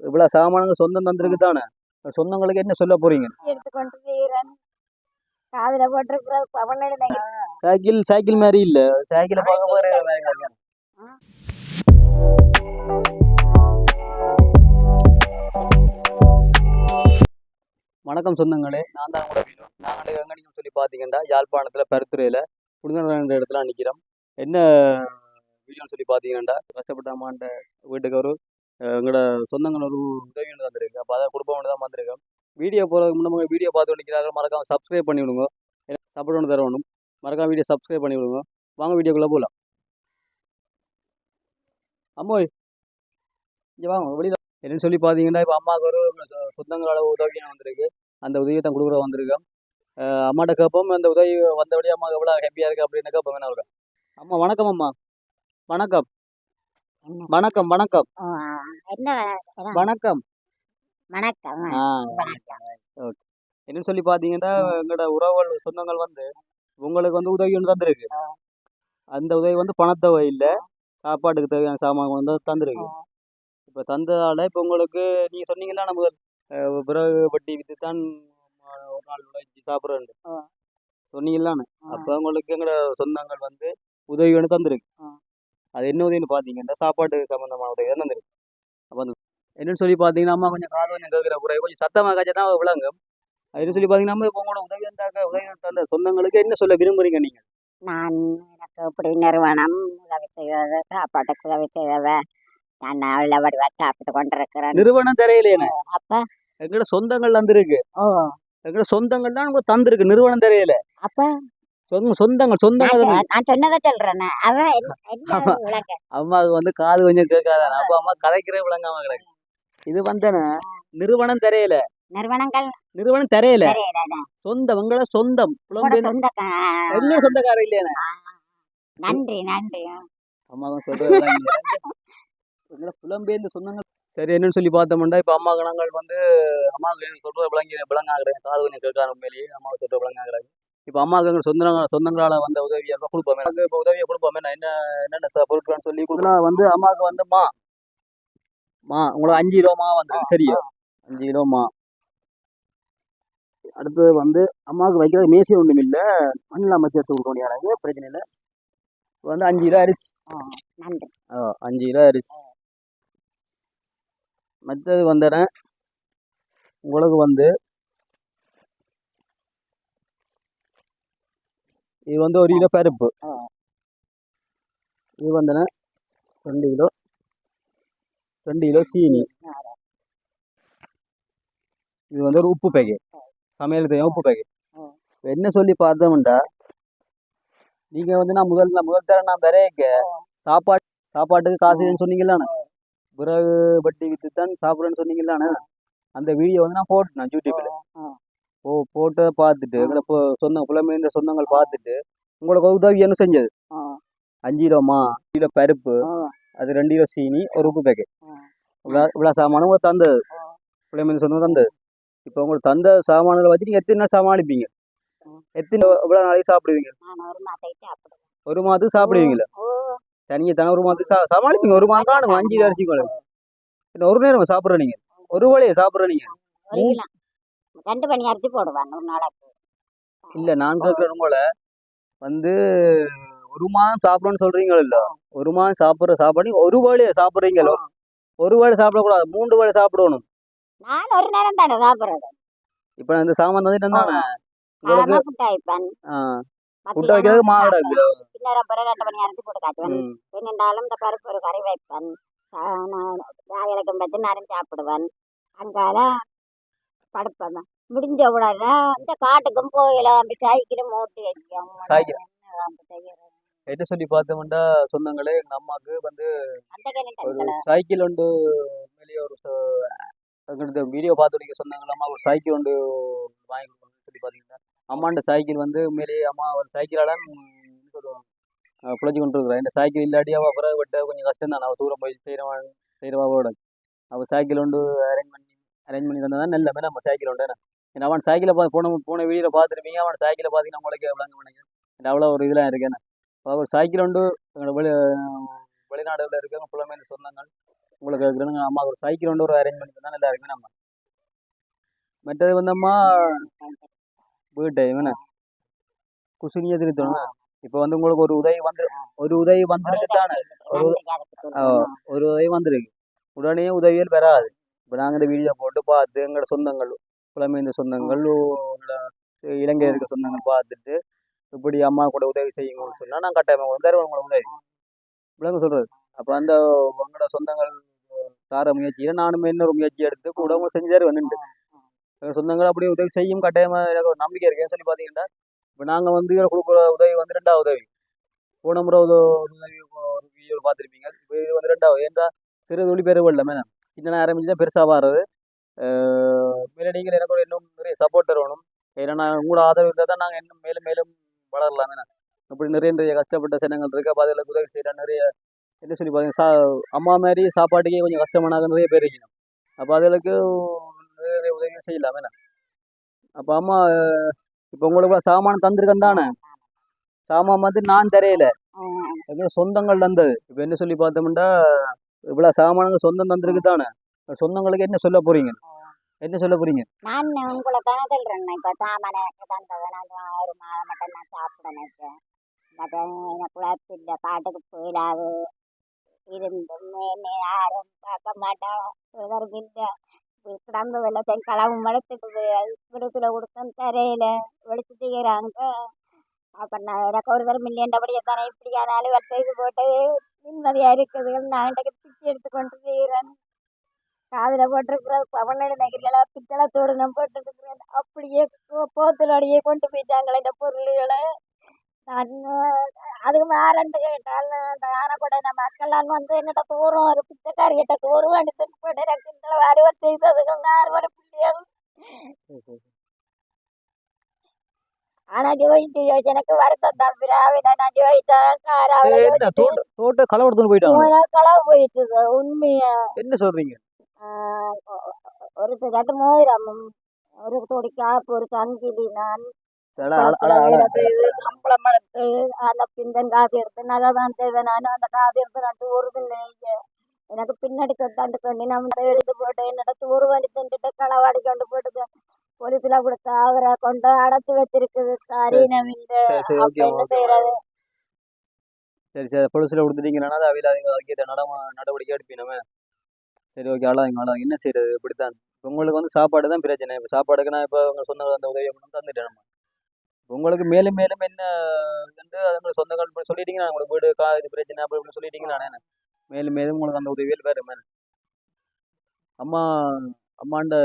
இவ்வளவு சாமான்கள் சொந்தம் தந்திருக்கு தானே? சொந்தங்களுக்கு என்ன சொல்ல போறீங்க? சைக்கிள் சைக்கிள் மாதிரி இல்ல. சைக்கிளை பார்க்க போற வணக்கம் சொந்தங்களே. நான் தான் கூட நாங்கள் எங்க நிற்கும் சொல்லி பார்த்தீங்கன்னா யாழ்ப்பாணத்தில் பருத்துறையில் புடுங்கன்ற இடத்துல நிற்கிறோம் என்ன வீடியோன்னு சொல்லி பார்த்தீங்கன்னா கஷ்டப்பட்ட அம்மாண்ட வீட்டுக்கு ஒரு எங்களோட சொந்தங்கள் ஒரு உதவி ஒன்று தந்திருக்கு அப்போ அதை குடும்பம் தான் வந்திருக்கோம். வீடியோ போகிறதுக்கு முன்னாடி வீடியோ பார்த்து நிற்கிறாங்க மறக்காம சப்ஸ்கிரைப் பண்ணி விடுங்க. சப்போர்ட் ஒன்று தரணும். மறக்காம வீடியோ சப்ஸ்கிரைப் பண்ணி விடுங்க. வாங்க வீடியோக்குள்ளே போகலாம் அம்மோய். இங்கே வாங்க வெளியில் என்னன்னு சொல்லி பார்த்தீங்கன்னா இப்போ அம்மாவுக்கு ஒரு சொந்தங்களோட உதவி வந்திருக்கு. அந்த உதவியை தான் கொடுக்குற வந்திருக்கேன் அம்மாட்ட கேட்போம். அந்த உதவி வந்தபடியே அம்மா எவ்வளோ ஹெப்பியாக இருக்கு அப்படின்னு கேட்போம் என்ன அம்மா வணக்கம் அம்மா. வணக்கம். வணக்கம் வணக்கம். என்ன வணக்கம்? வணக்கம். என்னன்னு சொல்லி பார்த்தீங்கன்னா எங்களோட உறவுகள் சொந்தங்கள் வந்து உங்களுக்கு வந்து உதவி ஒன்று தந்திருக்கு. அந்த உதவி வந்து பணத்தொகை இல்லை சாப்பாட்டுக்கு தேவையான சாமான் வந்து தந்திருக்கு. இப்போ தந்ததால இப்போ உங்களுக்கு நீங்கள் சொன்னீங்களா நம்ம அஹ், பிறகு வட்டி விற்று தான் ஒரு நாள் உழைச்சி சாப்பிட்றேன். சொன்னீங்களான்னு. அப்போ உங்களுக்கு எங்களோட சொந்தங்கள் வந்து உதவி ஒன்று தந்திருக்கு. அது என்ன உதவின்னு பார்த்தீங்கன்னா சாப்பாட்டு சம்மந்தமான உதவி தான் தந்திருக்கு அப்போ அந்த என்னன்னு சொல்லி பார்த்தீங்கன்னா அம்மா கொஞ்சம் காது கொஞ்சம் கேட்குற குறை கொஞ்சம் சத்தமாக காய்ச்சா தான் விளங்கும். அதுன்னு சொல்லி பார்த்தீங்கன்னா நம்ம உங்களோட உதவி வந்தாக்க உதவி தந்த சொந்தங்களுக்கு என்ன சொல்ல விரும்புறீங்க நீங்கள் நான் எனக்கு இப்படி நிறுவனம் உதவி செய்வது சாப்பாட்டுக்கு உதவி செய்தவ நான் நல்ல வடிவா சாப்பிட்டு கொண்டிருக்கிறேன். நிறுவனம் தெரியலையே அப்ப? எங்களோட சொந்தங்கள் தந்திருக்கு. ஓ. எங்களோட சொந்தங்கள் தான் உங்களுக்கு தந்திருக்கு நிறுவனம் தெரியல. அப்ப? சொந்த சொந்தங்கள் சொந்தங்கள் நான் சொன்னதை சொல்றேன். அம்மாவுக்கு வந்து காது கொஞ்சம் கேட்காத அப்ப அம்மா கதைக்கிறே விளங்காம கிடக்கு. இது வந்தன. நிறுவனம் தெரியல. நிறுவனங்கள்? நிறுவனம் தெரியல. தெரியல சொந்தம் எங்க சொந்தக்காரர் இல்லையா நன்றி நன்றி. அம்மா சொல்றது எங்களோட புலம்பெயர்ந்த சொந்தங்கள். சரி என்னன்னு சொல்லி பார்த்தோம்னா இப்ப அம்மா கணங்கள் வந்து அம்மாவுக்கு சொல்றது விளங்கி விளங்காகிறேன். காது கொஞ்சம் கேட்காத உண்மையிலேயே அம்மாவுக்கு சொல்றது விளங்காகிறாங்க. இப்ப அம்மாவுக்கு எங்க சொந்த சொந்தங்களால வந்த உதவியை கொடுப்போமே. நாங்க இப்ப உதவியை கொடுப்போமே நான் என்ன என்னென்ன பொருட்கள்னு சொல்லி கொடுக்கலாம் வந்து அம்மாவுக்கு வந்து மா. மா உங்களுக்கு அஞ்சு கிலோ மா வந்துருக்கு சரியா? அஞ்சு கிலோ மா. அடுத்து வந்து அம்மாவுக்கு வைக்கிறது மேசி ஒன்றும் இல்லை. மண்ணில் அமைச்சு எடுத்து கொடுக்க முடியாது பிரச்சனை இல்லை? இப்ப வந்து அஞ்சு கிலோ அரிசி. ஆ, அஞ்சு கிலோ அரிசி. மற்றது வந்தேன் உங்களுக்கு வந்து இது வந்து ஒரு கிலோ பருப்பு. இது வந்தேன் ரெண்டு கிலோ. ரெண்டு கிலோ சீனி. இது வந்து ஒரு உப்பு பேக்கெட் சமையல் தேவை உப்பு பேக்கெட். என்ன சொல்லி பார்த்தோம்டா? நீங்க வந்து நான் முதல் நான் முதல் தர நான் தரேக்க சாப்பாடு சாப்பாட்டுக்கு காசு சொன்னீங்களாண்ணே? பிறகு வட்டி வித்து தான் சாப்பிட்றேன்னு சொன்னீங்களாண்ணே அந்த வீடியோ வந்து நான் போட்டேன் யூடியூப்ல. போ போட்டு பார்த்துட்டு எங்களை சொந்த புலமைந்த சொந்தங்கள் பார்த்துட்டு உங்களுக்கு உதவி என்ன செஞ்சது. அஞ்சு கிலோமா கிலோ பருப்பு. அது ரெண்டு கிலோ சீனி ஒரு உப்பு பேக்கெட். இவ்வளோ இவ்வளோ சாமானும் உங்களுக்கு தந்தது. புலமைந்த சொந்தம் தந்தது. இப்போ உங்களுக்கு தந்த சாமான்களை வச்சு நீங்கள் எத்தனை நாள் சமாளிப்பீங்க. எத்தனை இவ்வளோ நாளைக்கு சாப்பிடுவீங்க? ஒரு மாதத்துக்கு சாப்பிடுவீங்களா? தனியாக தானே ஒரு மாதத்துக்கு சா சமாளிப்பீங்க ஒரு மாதம் காணும் அஞ்சு அரிசி குழம்பு. ஒரு நேரம் சாப்பிட்ற நீங்கள் ஒரு வேலையை சாப்பிட்ற நீங்கள் ரெண்டு மணி அரிசி போடுவான் ஒரு நாளைக்கு இல்லை நான் கேட்குறேன் உங்களை வந்து ஒரு மாதம் சாப்பிடணும்னு சொல்றீங்களோ இல்ல ஒரு மாதம் சாப்பிட்ற சாப்பாடு ஒரு வேளையை சாப்பிட்றீங்களோ? ஒரு வேளை சாப்பிடக்கூடாது மூன்று வேளை சாப்பிடணும். நான் ஒரு நேரம் தானே சாப்பிடுறது. இப்போ நான் இந்த சாமான் தந்துட்டு தானே புட்டு வைக்கிறது ரெண்டு மணி அரிசி போட்டு காட்டுவேன். என்னென்றாலும் இந்த பருப்பு ஒரு கறி வைப்பேன். ராயலுக்கும் பற்றி நேரம் சாப்பிடுவேன். அங்கால படுப்பேன் முடிஞ்ச உடனே இந்த காட்டுக்கும் ஓட்டி வைக்கும் சைக்கிள். அந்த செய்யறது. என்ன சொல்லி பார்த்தோம்னா சொந்தங்களே எங்க அம்மாவுக்கு வந்து ஒரு சைக்கிள் உண்டு வெளியே ஒரு எங்களுக்கு வீடியோ பார்த்துருக்க சொந்தங்கள் அம்மா ஒரு சைக்கிள் உண்டு வாங்கி கொடுக்கணும்னு சொல்லி பார்த்தீங்கன்னா அம்மாண்ட சைக்கிள் வந்து உண்மையிலேயே அம்மா ஒரு சைக்கிளால சொல்லுவோம் பிழைச்சி கொண்டு இருக்கிறேன். இந்த சைக்கிள் இல்லாட்டி அவள் பிறகு விட்ட கொஞ்சம் கஷ்டம் தான் அவள் தூரம் போய் செய்கிறவன் செய்கிறவாவோட அவள் சைக்கிள் உண்டு அரேஞ்ச் பண்ணி அரேஞ்ச் பண்ணி தந்தா நல்ல மாதிரி நம்ம சைக்கிள் உண்டு ஏன்னா அவன் சைக்கிளை பார்த்து போன போன வீடியோவில் பார்த்துருப்பீங்க அவன் சைக்கிளை பார்த்தீங்கன்னா உங்களுக்கு விளங்க மாட்டேங்க அவ்வளோ ஒரு இதெல்லாம் இருக்கேன் ஒரு சைக்கிள் உண்டு எங்களோட வெளி வெளிநாடுகளில் இருக்க புலமையான சொந்தங்கள். உங்களுக்கு கேட்குறேன் அம்மாவுக்கு ஒரு சைக்கிள் ஒன்று ஒரு அரேஞ்ச் பண்ணி தந்தா நல்லா இருக்குமே நம்ம. மற்றது வந்து அம்மா வீட்டை என்ன? குசுனியை திருத்தணும். இப்போ வந்து உங்களுக்கு ஒரு உதவி வந்து ஒரு உதவி வந்திருக்கு தானே ஒரு உதவி வந்திருக்கு. உடனே உதவிகள் வராது. இப்போ நாங்கள் இந்த வீடியோ போட்டு பார்த்து எங்களோட சொந்தங்கள் புலமைந்த சொந்தங்கள் உங்களோட இலங்கையருக்கு சொந்தங்கள் பார்த்துட்டு இப்படி அம்மா கூட உதவி செய்யுங்கன்னு சொன்னால் நான் கட்டாயமாக வந்து தருவேன் உங்களை உதவி. விளங்க சொல்கிறது அப்போ அந்த உங்களோட சொந்தங்கள் தார முயற்சியில் நானும் இன்னொரு முயற்சி எடுத்து கூட உங்களை செஞ்சு தருவேன் நின்று. எங்கள் சொந்தங்கள் அப்படி உதவி செய்யும் கட்டாயமாக எனக்கு ஒரு நம்பிக்கை இருக்கேன்னு சொல்லி பார்த்தீங்கன்னா இப்போ நாங்கள் வந்து கொடுக்குற உதவி வந்து ரெண்டாவது உதவி. போன முறை உதவி ஒரு வீடியோ பார்த்துருப்பீங்க. இப்போ இது வந்து ரெண்டாவது ஏன்டா சிறு பெருவு இல்லை மேடம் சின்ன ஆரம்பிச்சு தான் பெருசாக வர்றது மேலே நீங்கள் எனக்கு இன்னும் நிறைய சப்போர்ட் தரணும். ஏன்னா உங்களோட ஆதரவு இருந்தால் தான் நாங்கள் இன்னும் மேலும் மேலும் வளரலாம். இப்படி நிறைய நிறைய கஷ்டப்பட்ட ஜனங்கள் இருக்கு. அப்போ அதில் உதவி செய்கிற நிறைய என்ன சொல்லி பார்த்தீங்க சா அம்மா மாதிரி சாப்பாட்டுக்கே கொஞ்சம் கஷ்டமானாக நிறைய பேர் இருக்கணும் அப்போ அதுகளுக்கு நிறைய நிறைய உதவி செய்யலாம். வேணாம் அப்போ அம்மா இப்போ உங்களுக்கு சாமான் தந்திருக்கேன் தானே? சாமான் வந்து நான் தரையில எங்களோட சொந்தங்கள் தந்தது. இப்போ என்ன சொல்லி பார்த்தோம்னா இவ்வளோ சாமான்கள் சொந்தம் தந்திருக்கு தானே? சொந்தங்களுக்கு என்ன சொல்ல போறீங்க? என்ன சொல்ல போறீங்க? நான் உங்களை தானே சொல்றேன் இப்ப சாமான தந்தவன் ஒரு மாதம் மட்டும் நான் சாப்பிட நினைச்சேன் மற்ற உழைப்பு இல்லை காட்டுக்கு போயிடாது. இருந்தும் என்னை யாரும் பார்க்க மாட்டான் ஒருவரும் இல்லை. கிடந்து வெள்ளத்தையும் களவும் வளர்த்துட்டு விடுத்துல கொடுத்தோம் தரையில. வெடிச்சு செய்கிறாங்க அப்ப நான் எனக்கு ஒரு தரம் இல்லையண்டபடியே தானே இப்படியான அலுவல் செய்து போட்டு நிம்மதியாக இருக்குது. நான் பிச்சு எடுத்து கொண்டு செய்கிறேன் காதில் போட்டிருக்கிற பவனடி நகையில பித்தளை தோடு போட்டுருக்கிறேன். அப்படியே போத்தலோடையே கொண்டு போயிட்டாங்களே இந்த பொருள்களை. நான் அதுக்கு மேலண்டு கேட்டால் ஆன கூட நம்ம மக்கள்லாம் வந்து என்னட்ட தூரம் ஒரு பிச்சைக்காரிகிட்ட தூரம் அனுப்பிட்டு போட்டு எனக்கு இந்த அறுவர் செய்ததுக்கு வர பிள்ளைகள் ஆனா ஜோதிச்சு ஜோதிச்சு எனக்கு வருத்தம் தான் பிராவில நான் ஜோதித்தேன் காராவில என்ன தோட்ட தோட்ட களவெடுத்துன்னு போயிட்டாங்க களவு போயிட்டு உண்மையா என்ன சொல்றீங்க ஒரு ரெண்டு மோதிரம் ஒரு தொடி காப்பு ஒரு சங்கிலி நான் எனக்கு பின்னாடி கொத்தாண்டு கொண்டு நம்ம எடுத்து போட்டு என்னோட டூர் வண்டி தின்ட்டு களவாடி கொண்டு போட்டு போலீஸ்ல கொடுத்து அவரை கொண்டு அடைச்சு வச்சிருக்குது சாரி சரி. சரி பொலிசில் கொடுத்துட்டீங்கன்னா அவையில் அவங்க அதுக்கேற்ற நடவடிக்கை எடுப்பினமே சரி ஓகே அழகாங்க அழகாங்க என்ன செய்யறது இப்படித்தான். இப்ப உங்களுக்கு வந்து சாப்பாடு தான் பிரச்சனை. இப்போ சாப்பாடுக்கு நான் இப்போ உங்கள் சொந்த அந்த கொண்டு வந்து தந்துட்டேன் நம்ம. உங்களுக்கு மேலும் மேலும் என்ன வந்து அது உங்களுக்கு சொந்தங்கள் இப்படி சொல்லிட்டீங்கன்னா உங்களுக்கு வீடு கா இது பிரச்சனை அப்படி இப்படி சொல்லிட்டீங்கன்னா நானே மேலும் மேலும் உங்களுக்கு அந்த உதவியில் வேறு மேலே அம்மா அம்மாண்ட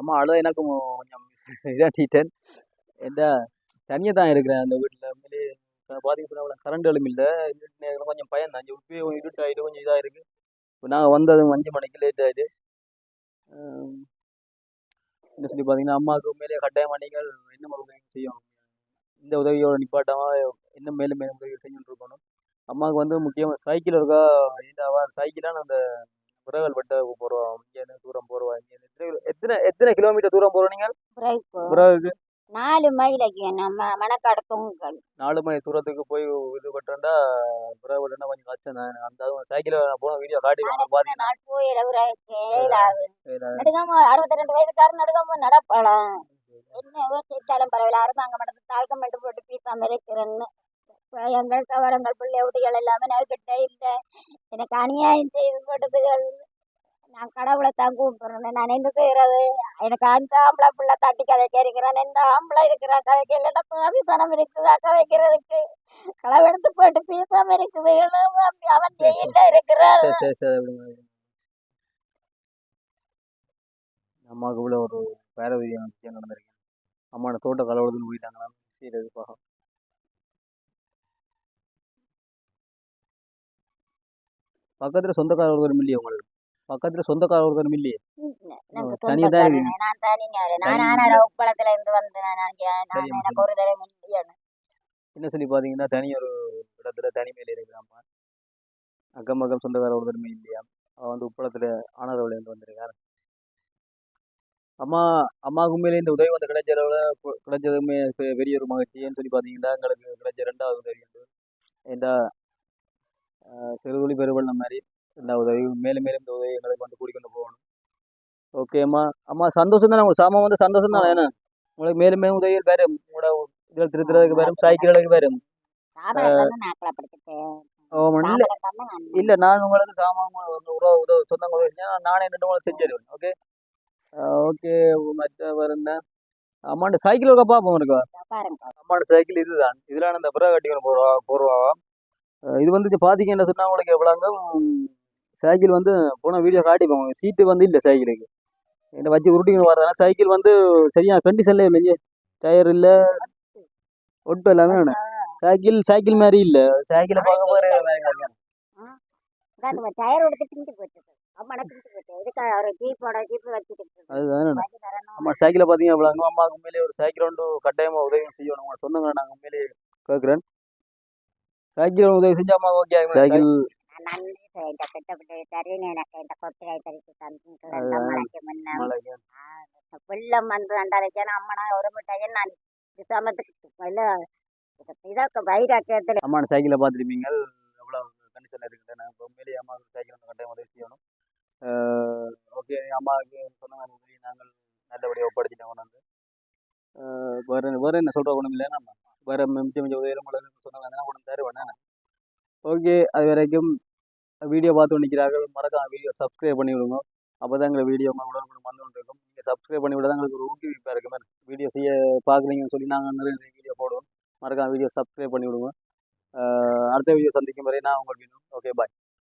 அம்மா அழுத எனக்கு கொஞ்சம் இதாட்டிட்டேன் என்ன தனியாக தான் இருக்கிறேன் அந்த வீட்டில். உண்மையிலே கரண்ட் கரண்ட்களும் இல்லை. கொஞ்சம் பயந்தான் அஞ்சு உப்பி இருட்டாயிட்டு கொஞ்சம் இதாக இருக்குது இப்போ நாங்கள் வந்ததும் அஞ்சு மணிக்கு லேட் ஆகிட்டு என்ன சொல்லி பார்த்தீங்கன்னா அம்மாவுக்கு உண்மையிலேயே கட்டாயமாக நீங்கள் என்ன உதவி செய்யும். இந்த உதவியோட நிப்பாட்டமாக இன்னும் மேலும் மேலும் உதவி செஞ்சுட்டு இருக்கணும். அம்மாவுக்கு வந்து முக்கியமாக சைக்கிள் இருக்கா? இந்த சைக்கிளான அந்த உறவுகள் பட்ட போகிறோம் இங்கே தூரம் போகிறோம் இங்கே எத்தனை எத்தனை கிலோமீட்டர் தூரம் போகிறோம் நீங்கள் விறகுக்கு நாலு மைலுக்கு நம்ம மணக்காடு தொங்கல் நாலு மணி தூரத்துக்கு போய் இது பட்டோம்னா விறகு வெட்டினா கொஞ்சம் கஷ்டம் தான். அந்த சைக்கிளில் நான் போன வீடியோ காட்டி போயில பிரேக்கு சரி, நடுக்காம அறுபத்தி ரெண்டு வயசுக்காரன் நடுக்காம நடப்பலாம் என்ன செய்தாலும் பரவாயில்ல அரசாங்கம் மட்டும் தாழ்க்கம் மட்டும் போட்டு பீசாம இருக்கிறேன்னு. எங்கள் கவரங்கள் பிள்ளை குட்டிகள் எல்லாமே நெருக்கிட்ட இல்லை. எனக்கு அநியாயம் செய்து போட்டதுகள் நான் கடவுளை தான் கூப்பிடுறேன் நான் என்ன செய்யறது எனக்கு அந்த ஆம்பளை பிள்ளை தட்டி கதை கேட்கிறேன் இந்த ஆம்பளை இருக்கிற கதைக்கு இல்லைன்னா பாதித்தனம் இருக்குதா கதைக்கிறதுக்கு? களவு எடுத்து போட்டு பீசாம இருக்குது. அவன். ஜெயில இருக்கிறான். அம்மாவுக்கு இவ்வளோ ஒரு பேரவதியான விஷயம் நடந்திருக்கு. அம்மாவோட தோட்ட கலவரத்துன்னு போயிட்டாங்களா? செய்யறது பாகம். பக்கத்தில் சொந்தக்கார ஒருத்தரும் இல்லையே உங்களுக்கு? பக்கத்தில் சொந்தக்கார ஒருத்தரும் இல்லையே. தனியா தான். நான் தனிங்க நான் ஆனார உப்பளத்துல இருந்து வந்து நான் எனக்கு ஒரு தடவை முடியணும் என்ன? சொல்லி பார்த்தீங்கன்னா தனி ஒரு இடத்துல தனிமையில் இருக்கிறாம்மா அக்கம் பக்கம் சொந்தக்கார ஒருத்தருமே இல்லையா? அவள் வந்து உப்பளத்தில் ஆனரவுலேருந்து வந்திருக்காரு. அம்மா அம்மாவுக்கு உண்மையிலே இந்த உதவி வந்து கிடைச்ச அளவில் கிடைச்சதுமே பெரிய ஒரு மகிழ்ச்சின்னு சொல்லி பார்த்தீங்கன்னா எங்களுக்கு கிடைச்ச ரெண்டாவது உதவி இந்த சிறுதுளி பெருவெள்ளம் மாதிரி எல்லா உதவியும் மேலும் மேலும் இந்த உதவி எங்களுக்கு வந்து கூடிக்கொண்டு போகணும். ஓகே அம்மா. அம்மா சந்தோஷம் தானே உங்களுக்கு? சாமான் வந்து சந்தோஷம் தானே? ஏன்னா உங்களுக்கு மேலும் மேலும் உதவிகள் வரும். உங்களோட இதில் திருத்துறதுக்கு வரும் வரும். நாக்கில் படிச்சுட்டு ஆமாம் இல்லை. நான் உங்களுக்கு சாமான் உறவு உதவி சொந்தங்க உதவி நானே ரெண்டு உங்களுக்கு செஞ்சிருவேன் ஓகே ஓகே மற்ற என்ன? அம்மாண்ட சைக்கிள் இருக்கா பார்ப்போம் இருக்கா அம்மாவோட சைக்கிள் இதுதான். இதுல அந்த பிறகு கட்டிக்கணும் போடுவா போடுவாவா இது வந்து பாத்தீங்க என்ன சொன்னா உங்களுக்கு எவ்வளோங்க சைக்கிள் வந்து போன வீடியோ காட்டிப்போம் சீட்டு வந்து இல்லை சைக்கிளுக்கு. என்ன வச்சு உருட்டிக்கணும் வரதான சைக்கிள் வந்து சரியா கண்டிஷன்ல இல்லைங்க டயர் இல்ல ஒட்டு எல்லாமே வேணும் சைக்கிள் சைக்கிள் மாதிரி இல்ல. சைக்கிளை பார்க்க தரணும் அம்மா சைக்கிளை பார்த்தீங்க எவ்வளோங்க அம்மாவுக்கு உண்மையிலே ஒரு சைக்கிள் ஒன்று கட்டாயமா உதவி செய்யணும். சொந்தங்க நாங்கள் உண்மையிலே கேட்குறேன் சைக்கிள் உதவி செஞ்சா அம்மா ஓகே சைக்கிள் எனக்கு இந்த கொத்திரை தரித்து தந்து நம்மளுக்கு முன்ன வெள்ளம் வந்து ரெண்டாயிரம் அம்மனா ஒரு முட்டையன் நான் சமத்துக்கு இல்ல இதாக்க வைராக்கியத்தில் அம்மான சைக்கிளை பார்த்துருப்பீங்க எவ்வளோ கண்டிஷனில் இருக்குது நான் உண்மையிலேயே அம்மாவுக்கு சைக்கிள் வந்து கட்டாயம் உதவி செய்யணும் ஓகே அம்மாவுக்கு சொன்ன உதவி நாங்கள் நல்லபடியாக ஒப்படைச்சிட்டோம் கொண்டாந்து வேற வேற என்ன சொல்கிற ஒன்றும் இல்லை நம்ம வேற மிச்சம் மிச்சம் உதவி உங்களுக்கு சொன்னாங்க கொண்டு தருவேன் நான் ஓகே அது வரைக்கும் வீடியோ பார்த்து நிற்கிறார்கள் மறக்காம வீடியோ சப்ஸ்கிரைப் பண்ணி விடுங்க. அப்போ தான் எங்களை வீடியோ உடனுக்குடன் வந்து கொண்டு இருக்கும் நீங்கள் சப்ஸ்கிரைப் பண்ணி விட தான் எங்களுக்கு ஒரு ஊக்குவிப்பாக இருக்குமே. வீடியோ செய்ய பார்க்குறீங்கன்னு சொல்லி நாங்கள் நிறைய வீடியோ போடுவோம். மறக்காம வீடியோ சப்ஸ்கிரைப் பண்ணி விடுங்க. அடுத்த வீடியோ சந்திக்கும் வரை நான் உங்களுக்கு ஓகே பாய்